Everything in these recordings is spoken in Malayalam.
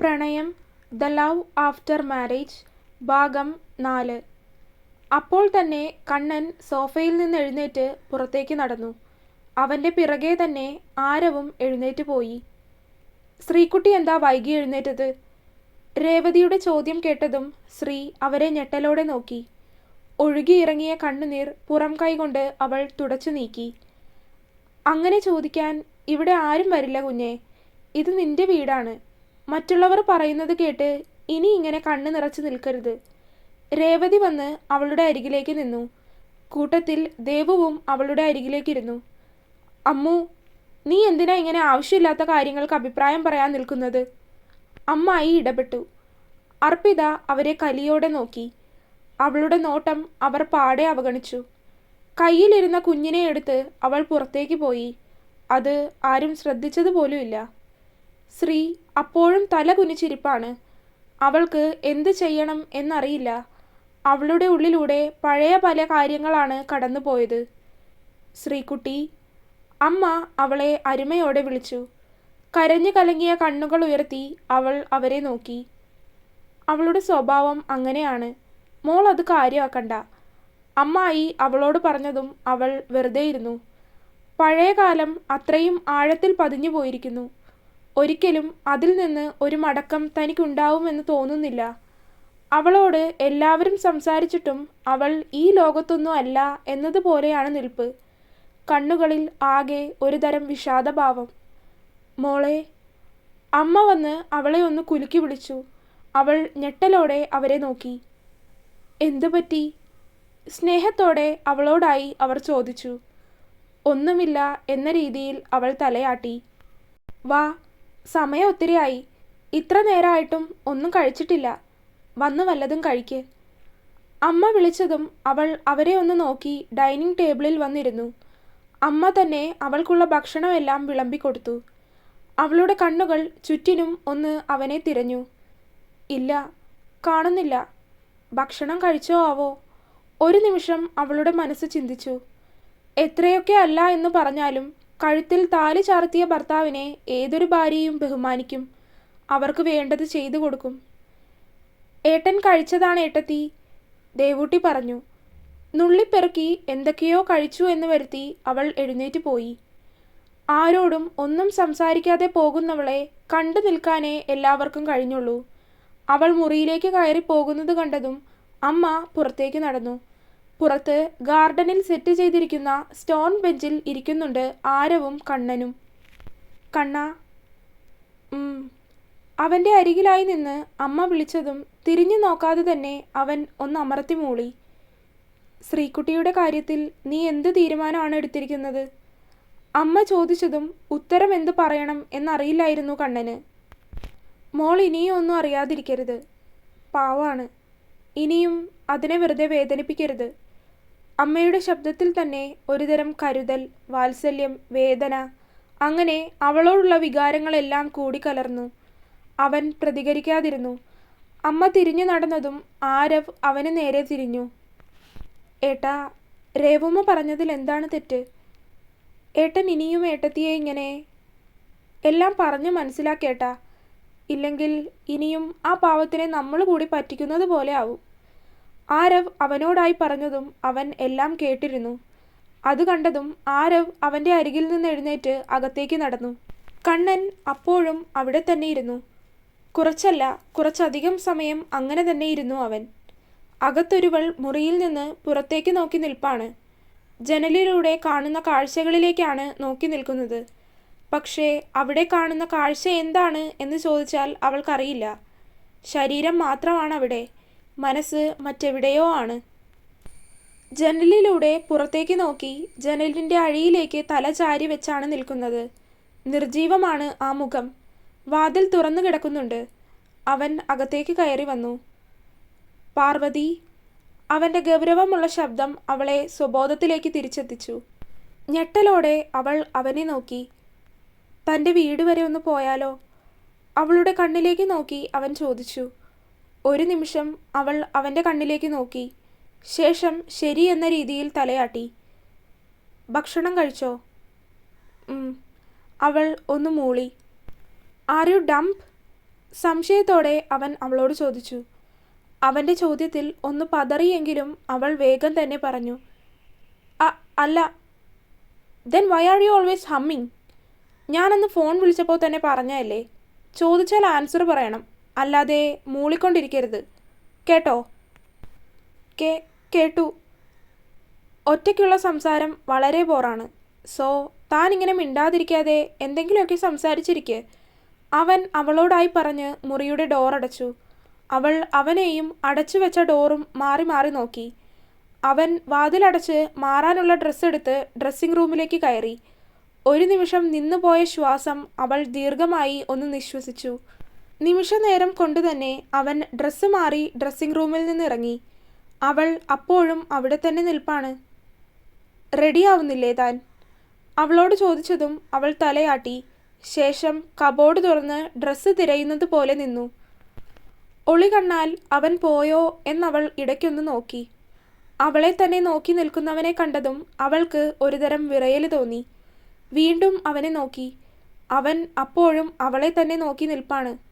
പ്രണയം ദ ലവ് ആഫ്റ്റർ മാരേജ് ഭാഗം നാല്. അപ്പോൾ തന്നെ കണ്ണൻ സോഫയിൽ നിന്ന് എഴുന്നേറ്റ് പുറത്തേക്ക് നടന്നു. അവന്റെ പിറകെ തന്നെ ആരവും എഴുന്നേറ്റ് പോയി. ശ്രീക്കുട്ടി എന്താ വൈകി എഴുന്നേറ്റത്? രേവതിയുടെ ചോദ്യം കേട്ടതും ശ്രീ അവരെ ഞെട്ടലോടെ നോക്കി. ഒഴുകിയിറങ്ങിയ കണ്ണുനീർ പുറം കൈകൊണ്ട് അവൾ തുടച്ചു നീക്കി. അങ്ങനെ ചോദിക്കാൻ ഇവിടെ ആരും വരില്ല കുഞ്ഞെ. ഇത് നിന്റെ വീടാണ്. മറ്റുള്ളവർ പറയുന്നത് കേട്ട് ഇനി ഇങ്ങനെ കണ്ണു നിറച്ചു നിൽക്കരുത്. രേവതി വന്ന് അവളുടെ അരികിലേക്ക് നിന്നു. കൂട്ടത്തിൽ ദേവുവും അവളുടെ അരികിലേക്കിരുന്നു അമ്മു നീ എന്തിനാ ഇങ്ങനെ ആവശ്യമില്ലാത്ത കാര്യങ്ങൾക്ക് അഭിപ്രായം പറയാൻ നിൽക്കുന്നത്? അമ്മായി ഇടപെട്ടു. അർപ്പിത അവരെ കലിയോടെ നോക്കി. അവളുടെ നോട്ടം അവർ പാടെ അവഗണിച്ചു. കയ്യിലിരുന്ന കുഞ്ഞിനെ എടുത്ത് അവൾ പുറത്തേക്ക് പോയി. അത് ആരും ശ്രദ്ധിച്ചതുപോലുമില്ല. ശ്രീ അപ്പോഴും തല കുനിച്ചിരിപ്പാണ്. അവൾക്ക് എന്ത് ചെയ്യണം എന്നറിയില്ല. അവളുടെ ഉള്ളിലൂടെ പഴയ പല കാര്യങ്ങളാണ് കടന്നുപോയത്. ശ്രീകുട്ടി അമ്മ അവളെ അരുമയോടെ വിളിച്ചു. കരഞ്ഞു കലങ്ങിയ കണ്ണുകൾ ഉയർത്തി അവൾ അവരെ നോക്കി. അവളുടെ സ്വഭാവം അങ്ങനെയാണ്. മോൾ അത് കാര്യമാക്കണ്ട. അമ്മായി അവളോട് പറഞ്ഞതും അവൾ വെറുതെയിരുന്നു. പഴയ കാലം അത്രയും ആഴത്തിൽ പതിഞ്ഞു പോയിരിക്കുന്നു ഒരിക്കലും അതിൽ നിന്ന് ഒരു മടക്കം തനിക്കുണ്ടാവുമെന്ന് തോന്നുന്നില്ല. അവളോട് എല്ലാവരും സംസാരിച്ചിട്ടും അവൾ ഈ ലോകത്തൊന്നും അല്ല എന്നതുപോലെയാണ് നിൽപ്പ്. കണ്ണുകളിൽ ആകെ ഒരുതരം വിഷാദഭാവം. മോളെ അമ്മ വന്ന് അവളെ ഒന്ന് കുലുക്കി വിളിച്ചു. അവൾ ഞെട്ടലോടെ അവരെ നോക്കി. എന്തു പറ്റി? സ്നേഹത്തോടെ അവളോടായി അവർ ചോദിച്ചു. ഒന്നുമില്ല എന്ന രീതിയിൽ അവൾ തലയാട്ടി. വാ സമയം ഒത്തിരിയായി ഇത്ര നേരമായിട്ടും ഒന്നും കഴിച്ചിട്ടില്ല. വന്ന് വല്ലതും കഴിക്ക്. അമ്മ വിളിച്ചതും അവൾ അവരെ ഒന്ന് നോക്കി ഡൈനിങ് ടേബിളിൽ വന്നിരുന്നു. അമ്മ തന്നെ അവൾക്കുള്ള ഭക്ഷണമെല്ലാം വിളമ്പിക്കൊടുത്തു. അവളുടെ കണ്ണുകൾ ചുറ്റിനും ഒന്ന് അവനെ തിരഞ്ഞു. ഇല്ല കാണുന്നില്ല. ഭക്ഷണം കഴിച്ചോ ആവോ? ഒരു നിമിഷം അവളുടെ മനസ്സ് ചിന്തിച്ചു. എത്രയൊക്കെ അല്ല എന്ന് പറഞ്ഞാലും കഴുത്തിൽ താലി ചാർത്തിയ ഭർത്താവിനെ ഏതൊരു ഭാര്യയും ബഹുമാനിക്കും. അവർക്ക് വേണ്ടത് ചെയ്തു കൊടുക്കും. ഏട്ടൻ കഴിച്ചതാണ് ഏട്ടത്തി ദേവൂട്ടി പറഞ്ഞു. നുള്ളിപ്പെറുക്കി എന്തൊക്കെയോ കഴിച്ചു എന്ന് വരുത്തി അവൾ എഴുന്നേറ്റ് പോയി. ആരോടും ഒന്നും സംസാരിക്കാതെ പോകുന്നവളെ കണ്ടു നിൽക്കാനേ എല്ലാവർക്കും കഴിഞ്ഞുള്ളൂ. അവൾ മുറിയിലേക്ക് കയറി പോകുന്നത് കണ്ടതും അമ്മ പുറത്തേക്ക് നടന്നു. പുറത്ത് ഗാർഡനിൽ സെറ്റ് ചെയ്തിരിക്കുന്ന സ്റ്റോൺ ബെഞ്ചിൽ ഇരിക്കുന്നുണ്ട് ആരവും കണ്ണനും. കണ്ണ അവന്റെ അരികിലായി നിന്ന് അമ്മ വിളിച്ചതും തിരിഞ്ഞു നോക്കാതെ തന്നെ അവൻ ഒന്ന് അമർത്തി മൂളി. ശ്രീകുട്ടിയുടെ കാര്യത്തിൽ നീ എന്ത് തീരുമാനമാണ് എടുത്തിരിക്കുന്നത്? അമ്മ ചോദിച്ചതും ഉത്തരം എന്ത് പറയണം എന്നറിയില്ലായിരുന്നു കണ്ണന്. മോൾ ഇനിയും ഒന്നും അറിയാതിരിക്കരുത്. പാവാണ്. ഇനിയും അതിനെ വെറുതെ വേദനിപ്പിക്കരുത്. അമ്മയുടെ ശബ്ദത്തിൽ തന്നെ ഒരുതരം കരുതൽ വാത്സല്യം വേദന. അങ്ങനെ അവളോടുള്ള വികാരങ്ങളെല്ലാം കൂടി കലർന്നു. അവൻ പ്രതികരിക്കാതിരുന്നു. അമ്മ തിരിഞ്ഞു നടന്നതും ആരവ് അവന് നേരെ തിരിഞ്ഞു. ഏട്ടാ രേവമ്മ പറഞ്ഞതിൽ എന്താണ് തെറ്റ്? ഏട്ടൻ ഇനിയും ഏട്ടത്തിയെ ഇങ്ങനെ എല്ലാം പറഞ്ഞു മനസ്സിലാക്കേട്ടാ. ഇല്ലെങ്കിൽ ഇനിയും ആ പാവത്തിനെ നമ്മൾ കൂടി പറ്റിക്കുന്നത് പോലെ ആവും. ആരവ് അവനോടായി പറഞ്ഞതും അവൻ എല്ലാം കേട്ടിരുന്നു. അത് കണ്ടതും ആരവ് അവന്റെ അരികിൽ നിന്ന് എഴുന്നേറ്റ് അകത്തേക്ക് നടന്നു. കണ്ണൻ അപ്പോഴും അവിടെ തന്നെ ഇരുന്നു കുറച്ചല്ല കുറച്ചധികം സമയം അങ്ങനെ തന്നെ ഇരുന്നു അവൻ. അകത്തൊരുവൾ മുറിയിൽ നിന്ന് പുറത്തേക്ക് നോക്കി നിൽപ്പാണ്. ജനലിലൂടെ കാണുന്ന കാഴ്ചകളിലേക്കാണ് നോക്കി നിൽക്കുന്നത്. പക്ഷേ അവിടെ കാണുന്ന കാഴ്ച എന്താണ് എന്ന് ചോദിച്ചാൽ അവൾക്കറിയില്ല. ശരീരം മാത്രമാണ് അവിടെ മനസ്സ് മറ്റെവിടെയോ ആണ്. ജനലിലൂടെ പുറത്തേക്ക് നോക്കി ജനലിന്റെ അഴിയിലേക്ക് തല ചാരി വെച്ചാണ് നിൽക്കുന്നത്. നിർജീവമാണ് ആ മുഖം. വാതിൽ തുറന്നു കിടക്കുന്നുണ്ട്. അവൻ അകത്തേക്ക് കയറി വന്നു. പാർവതി അവന്റെ ഗൗരവമുള്ള ശബ്ദം അവളെ സ്വബോധത്തിലേക്ക് തിരിച്ചെത്തിച്ചു. ഞെട്ടലോടെ അവൾ അവനെ നോക്കി. തന്റെ വീട് വരെ ഒന്ന് പോയാലോ? അവളുടെ കണ്ണിലേക്ക് നോക്കി അവൻ ചോദിച്ചു. ഒരു നിമിഷം അവൾ അവന്റെ കണ്ണിലേക്ക് നോക്കി. ശേഷം ശരി എന്ന രീതിയിൽ തലയാട്ടി. ഭക്ഷണം കഴിച്ചോ? അവൾ ഒന്ന് മൂളി. ആർ യു ഡംപ് സംശയത്തോടെ അവൻ അവളോട് ചോദിച്ചു. അവന്റെ ചോദ്യത്തിൽ ഒന്ന് പതറിയെങ്കിലും അവൾ വേഗം തന്നെ പറഞ്ഞു. അല്ല. Then why are you always humming ഞാനന്ന് ഫോൺ വിളിച്ചപ്പോൾ തന്നെ പറഞ്ഞല്ലേ ചോദിച്ചാൽ ആൻസർ പറയണം. അല്ലാതെ മൂളിക്കൊണ്ടിരിക്കരുത്. കേട്ടോ? കേ കേട്ടു. ഒറ്റയ്ക്കുള്ള സംസാരം വളരെ ബോറാണ്. സോ താൻ ഇങ്ങനെ മിണ്ടാതിരിക്കാതെ എന്തെങ്കിലുമൊക്കെ സംസാരിച്ചിരിക്കെ. അവൻ അവളോടായി പറഞ്ഞ് മുറിയുടെ ഡോർ അടച്ചു. അവൾ അവനെയും അടച്ചു വെച്ച ഡോറും മാറി മാറി നോക്കി. അവൻ വാതിലടച്ച് മാറാനുള്ള ഡ്രസ്സ് എടുത്ത് ഡ്രസ്സിംഗ് റൂമിലേക്ക് കയറി. ഒരു നിമിഷം നിന്നുപോയ ശ്വാസം അവൾ ദീർഘമായി ഒന്ന് നിശ്വസിച്ചു. നിമിഷ നേരം കൊണ്ട് തന്നെ അവൻ ഡ്രസ്സ് മാറി ഡ്രസ്സിംഗ് റൂമിൽ നിന്നിറങ്ങി. അവൾ അപ്പോഴും അവിടെ തന്നെ നിൽപ്പാണ്. റെഡിയാവുന്നില്ലേ താൻ? അവളോട് ചോദിച്ചതും അവൾ തലയാട്ടി. ശേഷം കബോർഡ് തുറന്ന് ഡ്രസ്സ് തിരയുന്നത് പോലെ നിന്നു. ഒളി കണ്ണാൽ അവൻ പോയോ? എന്നവൾ ഇടയ്ക്കൊന്ന് നോക്കി. അവളെ തന്നെ നോക്കി നിൽക്കുന്നവനെ കണ്ടതും അവൾക്ക് ഒരുതരം വിറയൽ തോന്നി. വീണ്ടും അവനെ നോക്കി. അവൻ അപ്പോഴും അവളെ തന്നെ നോക്കി നിൽപ്പാണ്.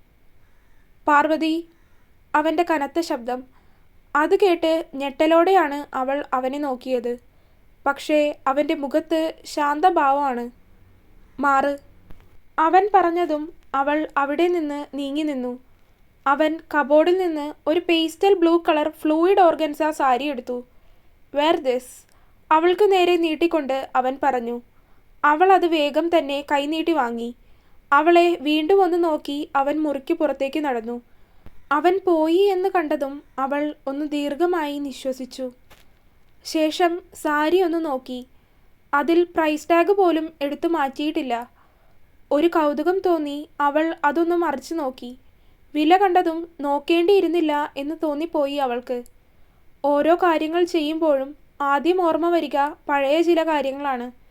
പാർവതി അവന്റെ കനത്ത ശബ്ദം. അത് കേട്ട് ഞെട്ടലോടെയാണ് അവൾ അവനെ നോക്കിയത്. പക്ഷേ അവന്റെ മുഖത്ത് ശാന്തഭാവമാണ്. മാറ്. അവൻ പറഞ്ഞതും അവൾ അവിടെ നിന്ന് നീങ്ങി നിന്നു. അവൻ കബോർഡിൽ നിന്ന് ഒരു pastel blue colour fluid organza sari എടുത്തു. വേർ ദിസ് അവൾക്ക് നേരെ നീട്ടിക്കൊണ്ട് അവൻ പറഞ്ഞു. അവൾ അത് വേഗം തന്നെ കൈനീട്ടി വാങ്ങി. അവളെ വീണ്ടും ഒന്ന് നോക്കി അവൻ മുറിക്ക് പുറത്തേക്ക് നടന്നു. അവൻ പോയി എന്ന് കണ്ടതും അവൾ ഒന്ന് ദീർഘമായി നിശ്വസിച്ചു. ശേഷം സാരി ഒന്ന് നോക്കി. അതിൽ പ്രൈസ് ടാഗ് പോലും എടുത്തു മാറ്റിയിട്ടില്ല. ഒരു കൗതുകം തോന്നി അവൾ അതൊന്ന് മറിച്ചു നോക്കി. വില കണ്ടതും നോക്കേണ്ടിയിരുന്നില്ല എന്ന് തോന്നിപ്പോയി അവൾക്ക്. ഓരോ കാര്യങ്ങൾ ചെയ്യുമ്പോഴും ആദ്യം ഓർമ്മ വരിക പഴയ ചില കാര്യങ്ങളാണ്.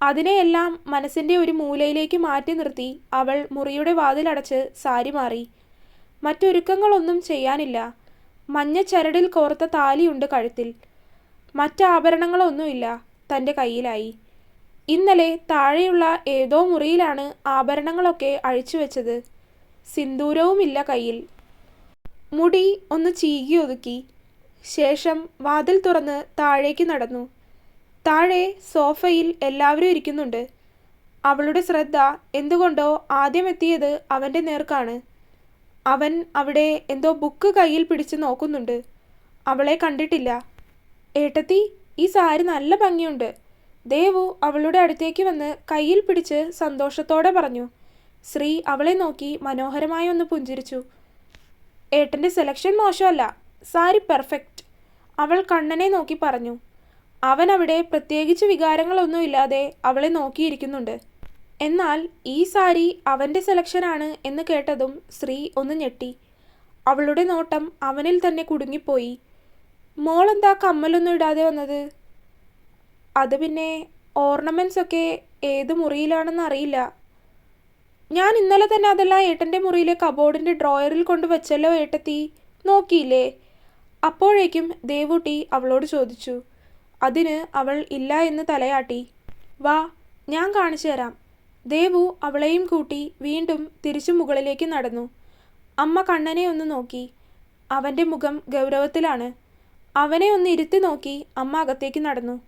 അതിനെയെല്ലാം മനസ്സിന്റെ ഒരു മൂലയിലേക്ക് മാറ്റി നിർത്തി അവൾ മുറിയുടെ വാതിലടച്ച് സാരി മാറി. മറ്റൊരുക്കങ്ങളൊന്നും ചെയ്യാനില്ല. മഞ്ഞ ചരടിൽ കോർത്ത താലിയുണ്ട് കഴുത്തിൽ. മറ്റാഭരണങ്ങളൊന്നുമില്ല തന്റെ കയ്യിലായി. ഇന്നലെ താഴെയുള്ള ഏതോ മുറിയിലാണ് ആഭരണങ്ങളൊക്കെ അഴിച്ചു വെച്ചത്. സിന്ദൂരവുമില്ല കയ്യിൽ. മുടി ഒന്ന് ചീകി ഒതുക്കി ശേഷം വാതിൽ തുറന്ന് താഴേക്ക് നടന്നു. താഴെ സോഫയിൽ എല്ലാവരും ഇരിക്കുന്നുണ്ട്. അവളുടെ ശ്രദ്ധ എന്തുകൊണ്ടോ ആദ്യം എത്തിയത് അവന്റെ നേർക്കാണ്. അവൻ അവിടെ എന്തോ ബുക്ക് കയ്യിൽ പിടിച്ച് നോക്കുന്നുണ്ട്. അവളെ കണ്ടിട്ടില്ല. ഏട്ടത്തി ഈ സാരി നല്ല ഭംഗിയുണ്ട്. ദേവു അവളുടെ അടുത്തേക്ക് വന്ന് കയ്യിൽ പിടിച്ച് സന്തോഷത്തോടെ പറഞ്ഞു. ശ്രീ അവളെ നോക്കി മനോഹരമായി ഒന്ന് പുഞ്ചിരിച്ചു. ഏട്ടന്റെ സെലക്ഷൻ മോശമല്ല. സാരി പെർഫെക്റ്റ് അവൾ കണ്ണനെ നോക്കി പറഞ്ഞു. അവൻ അവിടെ പ്രത്യേകിച്ച് വികാരങ്ങളൊന്നുമില്ലാതെ അവളെ നോക്കിയിരിക്കുന്നുണ്ട്. എന്നാൽ ഈ സാരി അവന്റെ സെലക്ഷനാണ് എന്ന് കേട്ടതും ശ്രീ ഒന്ന് ഞെട്ടി. അവളുടെ നോട്ടം അവനിൽ തന്നെ കുടുങ്ങിപ്പോയി. മോളെന്താ കമ്മലൊന്നും ഇടാതെ വന്നത്? അത് പിന്നെ ഓർണമെന്റ്സ് ഒക്കെ ഏത് മുറിയിലാണെന്ന് അറിയില്ല. ഞാൻ ഇന്നലെ തന്നെ അതെല്ലാം ഏട്ടന്റെ മുറിയിലെ കബോർഡിന്റെ ഡ്രോയറിൽ കൊണ്ട് വെച്ചല്ലോ ഏട്ടത്തി. നോക്കിയില്ലേ? അപ്പോഴേക്കും ദേവൂട്ടി അവളോട് ചോദിച്ചു. അതിന് അവൾ ഇല്ല എന്ന് തലയാട്ടി. വാ ഞാൻ കാണിച്ചു തരാം. ദേവു അവളെയും കൂട്ടി വീണ്ടും തിരിച്ചു മുകളിലേക്ക് നടന്നു. അമ്മ കണ്ണനെ ഒന്ന് നോക്കി. അവന്റെ മുഖം ഗൗരവത്തിലാണ്. അവനെ ഒന്ന് ഇരുത്തി നോക്കി അമ്മ അകത്തേക്ക് നടന്നു.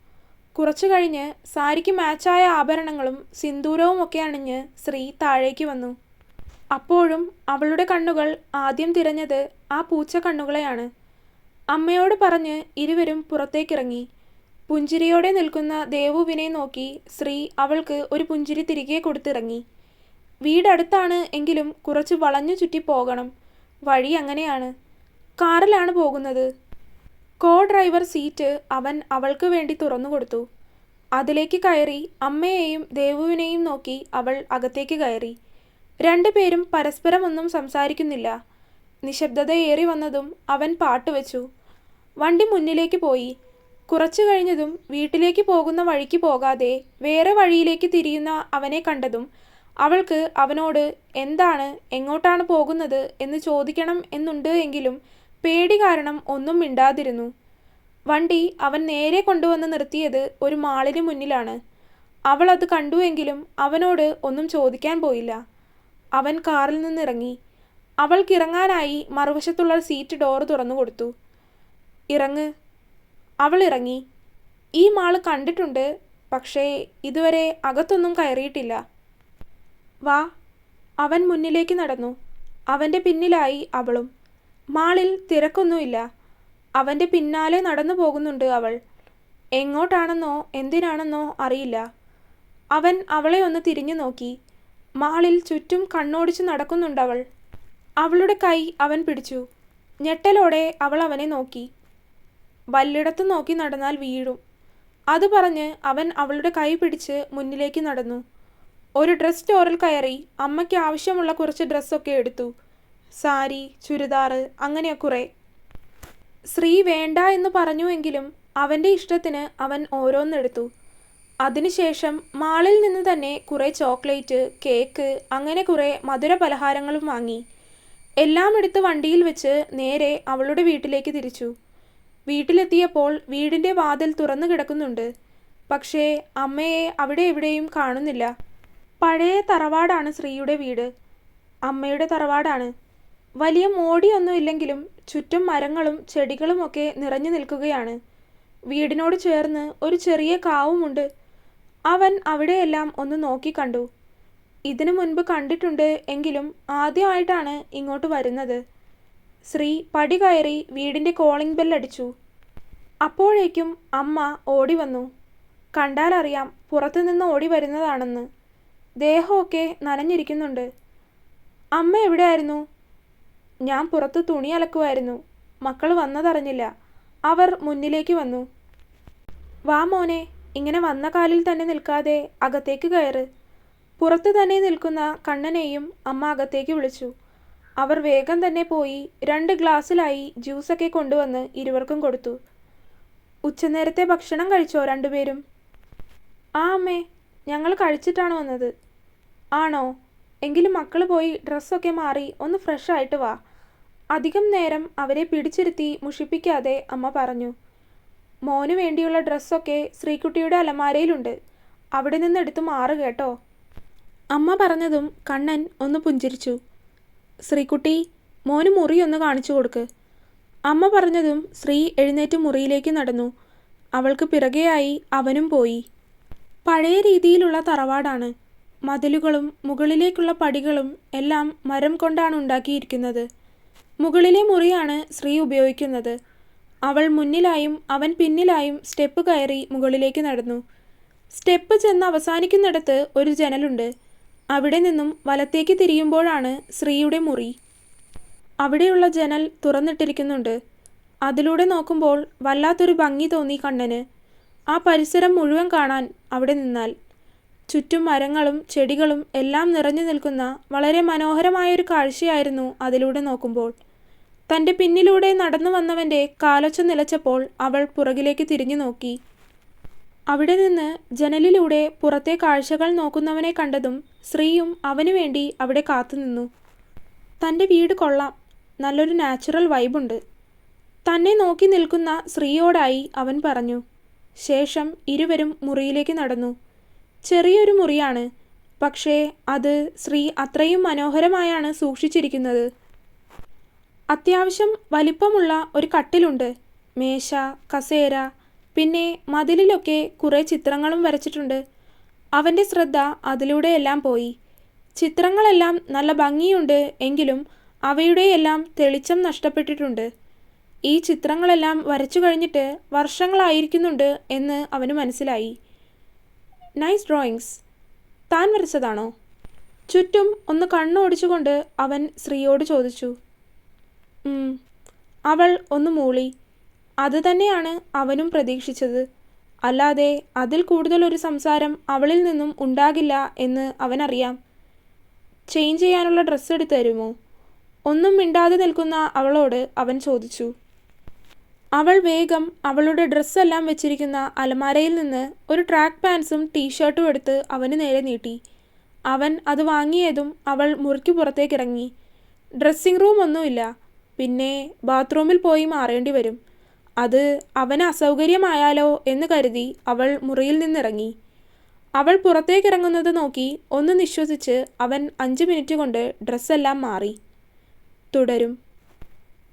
കുറച്ചു കഴിഞ്ഞ് സാരിക്ക് മാച്ചായ ആഭരണങ്ങളും സിന്ദൂരവും ഒക്കെ അണിഞ്ഞ് ശ്രീ താഴേക്ക് വന്നു. അപ്പോഴും അവളുടെ കണ്ണുകൾ ആദ്യം തിരഞ്ഞത് ആ പൂച്ച കണ്ണുകളെയാണ്. അമ്മയോട് പറഞ്ഞ് ഇരുവരും പുറത്തേക്കിറങ്ങി. പുഞ്ചിരിയോടെ നിൽക്കുന്ന ദേവുവിനെ നോക്കി ശ്രീ അവൾക്ക് ഒരു പുഞ്ചിരി തിരികെ കൊടുത്തിറങ്ങി. വീടടുത്താണ് എങ്കിലും കുറച്ച് വളഞ്ഞു ചുറ്റി പോകണം. വഴി അങ്ങനെയാണ്. കാറിലാണ് പോകുന്നത്. കോ ഡ്രൈവർ സീറ്റ് അവൻ അവൾക്ക് വേണ്ടി തുറന്നു കൊടുത്തു. അതിലേക്ക് കയറി അമ്മയെയും ദേവുവിനെയും നോക്കി അവൾ അകത്തേക്ക് കയറി. രണ്ടുപേരും പരസ്പരം ഒന്നും സംസാരിക്കുന്നില്ല. നിശബ്ദതയേറി വന്നതും അവൻ പാട്ടുവെച്ചു. വണ്ടി മുന്നിലേക്ക് പോയി. കുറച്ചു കഴിഞ്ഞതും വീട്ടിലേക്ക് പോകുന്ന വഴിക്ക് പോകാതെ വേറെ വഴിയിലേക്ക് തിരിയുന്ന അവനെ കണ്ടതും അവൾക്ക് അവനോട് എന്താണ്? എങ്ങോട്ടാണ് പോകുന്നത്? എന്ന് ചോദിക്കണം എന്നുണ്ട് എങ്കിലും പേടി കാരണം ഒന്നും മിണ്ടാതിരുന്നു. വണ്ടി അവൻ നേരെ കൊണ്ടുവന്ന് നിർത്തിയത് ഒരു മാളിന് മുന്നിലാണ്. അവൾ അത് കണ്ടുവെങ്കിലും അവനോട് ഒന്നും ചോദിക്കാൻ പോയില്ല. അവൻ കാറിൽ നിന്നിറങ്ങി. അവൾക്കിറങ്ങാനായി മറുവശത്തുള്ള സീറ്റ് ഡോർ തുറന്നു കൊടുത്തു. ഇറങ്ങ്. അവൾ ഇറങ്ങി ഈ മാൾ കണ്ടിട്ടുണ്ട് പക്ഷേ ഇതുവരെ അകത്തൊന്നും കയറിയിട്ടില്ല. വാ അവൻ മുന്നിലേക്ക് നടന്നു. അവന്റെ പിന്നിലായി അവളും. മാളിൽ തിരക്കൊന്നുമില്ല. അവന്റെ പിന്നാലെ നടന്നു പോകുന്നുണ്ട് അവൾ. എങ്ങോട്ടാണെന്നോ എന്തിനാണെന്നോ അറിയില്ല. അവൻ അവളെ ഒന്ന് തിരിഞ്ഞു നോക്കി. മാളിൽ ചുറ്റും കണ്ണോടിച്ച് നടക്കുന്നുണ്ടവൾ. അവളുടെ കൈ അവൻ പിടിച്ചു. ഞെട്ടലോടെ അവൾ അവനെ നോക്കി. വല്ലിടത്ത് നോക്കി നടന്നാൽ വീഴും. അത് പറഞ്ഞ് അവൻ അവളുടെ കൈ പിടിച്ച് മുന്നിലേക്ക് നടന്നു. ഒരു ഡ്രസ് സ്റ്റോറിൽ കയറി അമ്മയ്ക്ക് ആവശ്യമുള്ള കുറച്ച് ഡ്രസ്സൊക്കെ എടുത്തു. സാരി ചുരിദാറ് അങ്ങനെ കുറേ. ശ്രീ വേണ്ട എന്ന് പറഞ്ഞുവെങ്കിലും അവന്റെ ഇഷ്ടത്തിന് അവൻ ഓരോന്നെടുത്തു. അതിനുശേഷം മാളിൽ നിന്ന് തന്നെ കുറേ ചോക്ലേറ്റ് കേക്ക് അങ്ങനെ കുറേ മധുര പലഹാരങ്ങളും വാങ്ങി. എല്ലാം എടുത്ത് വണ്ടിയിൽ വെച്ച് നേരെ അവളുടെ വീട്ടിലേക്ക് തിരിച്ചു. വീട്ടിലെത്തിയപ്പോൾ വീടിന്റെ വാതിൽ തുറന്നു കിടക്കുന്നുണ്ട്. പക്ഷേ അമ്മയെ അവിടെ എവിടെയും കാണുന്നില്ല. പഴയ തറവാടാണ് ശ്രീയുടെ വീട്. അമ്മയുടെ തറവാടാണ്. വലിയ മോടിയൊന്നും ഇല്ലെങ്കിലും ചുറ്റും മരങ്ങളും ചെടികളുമൊക്കെ നിറഞ്ഞു നിൽക്കുകയാണ്. വീടിനോട് ചേർന്ന് ഒരു ചെറിയ കാവുമുണ്ട്. അവൻ അവിടെയെല്ലാം ഒന്ന് നോക്കി കണ്ടു. ഇതിനു മുൻപ് കണ്ടിട്ടുണ്ട് എങ്കിലും ആദ്യമായിട്ടാണ് ഇങ്ങോട്ട് വരുന്നത്. ശ്രീ പടി കയറി വീടിന്റെ കോളിംഗ് ബെല്ലടിച്ചു അപ്പോഴേക്കും അമ്മ ഓടി വന്നു. കണ്ടാലറിയാം പുറത്തുനിന്ന് ഓടി വരുന്നതാണെന്ന്. ദേഹമൊക്കെ നനഞ്ഞിരിക്കുന്നുണ്ട്. അമ്മ എവിടെയായിരുന്നു? ഞാൻ പുറത്ത് തുണി അലക്കുമായിരുന്നു. മക്കൾ വന്നതറിഞ്ഞില്ല. അവർ മുന്നിലേക്ക് വന്നു. വാ മോനെ ഇങ്ങനെ വന്ന കാലിൽ തന്നെ നിൽക്കാതെ അകത്തേക്ക് കയറ്. പുറത്ത് തന്നെ നിൽക്കുന്ന കണ്ണനെയും അമ്മ അകത്തേക്ക് വിളിച്ചു. അവർ വേഗം തന്നെ പോയി രണ്ട് ഗ്ലാസ്സിലായി ജ്യൂസൊക്കെ കൊണ്ടുവന്ന് ഇരുവർക്കും കൊടുത്തു. ഉച്ചനേരത്തെ ഭക്ഷണം കഴിച്ചോ രണ്ടുപേരും? ആ അമ്മേ ഞങ്ങൾ കഴിച്ചിട്ടാണ് വന്നത്. ആണോ? എങ്കിലും മക്കൾ പോയി ഡ്രസ്സൊക്കെ മാറി ഒന്ന് ഫ്രഷ് ആയിട്ട് വാ. അധികം നേരം അവരെ പിടിച്ചിരുത്തി മുഷിപ്പിക്കാതെ അമ്മ പറഞ്ഞു മോന് വേണ്ടിയുള്ള ഡ്രസ്സൊക്കെ ശ്രീകുട്ടിയുടെ അലമാരയിലുണ്ട്. അവിടെ നിന്ന് എടുത്ത് മാറ് കേട്ടോ. അമ്മ പറഞ്ഞതും കണ്ണൻ ഒന്ന് പുഞ്ചിരിച്ചു. ശ്രീകുട്ടി മോന് മുറി ഒന്ന് കാണിച്ചു കൊടുക്ക്. അമ്മ പറഞ്ഞതും ശ്രീ എഴുന്നേറ്റ് മുറിയിലേക്ക് നടന്നു. അവൾക്ക് പിറകെയായി അവനും പോയി. പഴയ രീതിയിലുള്ള തറവാടാണ്. മതിലുകളും മുകളിലേക്കുള്ള പടികളും എല്ലാം മരം കൊണ്ടാണ് ഉണ്ടാക്കിയിരിക്കുന്നത്. മുകളിലെ മുറിയാണ് ശ്രീ ഉപയോഗിക്കുന്നത്. അവൾ മുന്നിലായും അവൻ പിന്നിലായും സ്റ്റെപ്പ് കയറി മുകളിലേക്ക് നടന്നു. സ്റ്റെപ്പ് ചെന്ന് അവസാനിക്കുന്നിടത്ത് ഒരു ജനലുണ്ട്. അവിടെ നിന്നും വലത്തേക്ക് തിരിയുമ്പോഴാണ് ശ്രീയുടെ മുറി. അവിടെയുള്ള ജനൽ തുറന്നിട്ടിരിക്കുന്നുണ്ട്. അതിലൂടെ നോക്കുമ്പോൾ വല്ലാത്തൊരു ഭംഗി തോന്നി കണ്ണന്. ആ പരിസരം മുഴുവൻ കാണാൻ അവിടെ നിന്നാൽ. ചുറ്റും മരങ്ങളും ചെടികളും എല്ലാം നിറഞ്ഞു നിൽക്കുന്ന വളരെ മനോഹരമായൊരു കാഴ്ചയായിരുന്നു അതിലൂടെ നോക്കുമ്പോൾ. തന്റെ പിന്നിലൂടെ നടന്നു വന്നവന്റെ കാലൊച്ച നിലച്ചപ്പോൾ അവൾ പുറകിലേക്ക് തിരിഞ്ഞു നോക്കി. അവിടെ നിന്ന് ജനലിലൂടെ പുറത്തെ കാഴ്ചകൾ നോക്കുന്നവനെ കണ്ടതും ശ്രീയും അവനു വേണ്ടി അവിടെ കാത്തുനിന്നു തന്റെ വീട് കൊള്ളാം. നല്ലൊരു നാച്ചുറൽ വൈബുണ്ട്. തന്നെ നോക്കി നിൽക്കുന്ന ശ്രീയോടായി അവൻ പറഞ്ഞു. ശേഷം ഇരുവരും മുറിയിലേക്ക് നടന്നു. ചെറിയൊരു മുറിയാണ്. പക്ഷേ അത് ശ്രീ അത്രയും മനോഹരമായാണ് സൂക്ഷിച്ചിരിക്കുന്നത്. അത്യാവശ്യം വലിപ്പമുള്ള ഒരു കട്ടിലുണ്ട്. മേശ കസേര പിന്നെ മതിലിലൊക്കെ കുറേ ചിത്രങ്ങളും വരച്ചിട്ടുണ്ട്. അവന്റെ ശ്രദ്ധ അതിലൂടെയെല്ലാം പോയി. ചിത്രങ്ങളെല്ലാം നല്ല ഭംഗിയുണ്ട് എങ്കിലും അവയുടെയെല്ലാം തെളിച്ചം നഷ്ടപ്പെട്ടിട്ടുണ്ട്. ഈ ചിത്രങ്ങളെല്ലാം വരച്ചു കഴിഞ്ഞിട്ട് വർഷങ്ങളായിരിക്കുന്നുണ്ട് എന്ന് അവന് മനസ്സിലായി. Nice drawings. താൻ വരച്ചതാണോ? ചുറ്റും ഒന്ന് കണ്ണോടിച്ചുകൊണ്ട് അവൻ ശ്രീയോട് ചോദിച്ചു. അവൾ ഒന്ന് മൂളി. അത് തന്നെയാണ് അവനും പ്രതീക്ഷിച്ചത്. അല്ലാതെ അതിൽ ഒരു സംസാരം അവളിൽ നിന്നും ഉണ്ടാകില്ല എന്ന് അവനറിയാം. ചേഞ്ച് ചെയ്യാനുള്ള ഡ്രസ്സ് എടുത്തു തരുമോ? ഒന്നും മിണ്ടാതെ നിൽക്കുന്ന അവളോട് അവൻ ചോദിച്ചു. അവൾ വേഗം അവളുടെ ഡ്രസ്സെല്ലാം വെച്ചിരിക്കുന്ന അലമാരയിൽ നിന്ന് ഒരു ട്രാക്ക് പാൻസും ടീഷർട്ടും എടുത്ത് അവന് നേരെ നീട്ടി. അവൻ അത് വാങ്ങിയതും അവൾ മുറിക്ക് പുറത്തേക്കിറങ്ങി ഡ്രസ്സിംഗ് റൂം ഒന്നുമില്ല. പിന്നെ ബാത്റൂമിൽ പോയി മാറേണ്ടി വരും. അത് അവന് അസൗകര്യമായാലോ എന്ന് കരുതി അവൾ മുറിയിൽ നിന്നിറങ്ങി. അവൾ പുറത്തേക്ക് ഇറങ്ങുന്നത് നോക്കി ഒന്ന് നിശ്വസിച്ച് അവൻ അഞ്ച് മിനിറ്റ് കൊണ്ട് ഡ്രസ്സെല്ലാം മാറി. തുടരും.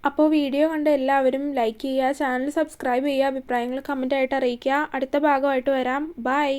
അപ്പോൾ വീഡിയോ കണ്ട് എല്ലാവരും ലൈക്ക് ചെയ്യുക ചാനൽ സബ്സ്ക്രൈബ് ചെയ്യുക അഭിപ്രായങ്ങൾ കമന്റായിട്ട് അറിയിക്കുക. അടുത്ത ഭാഗമായിട്ട് വരാം. ബൈ.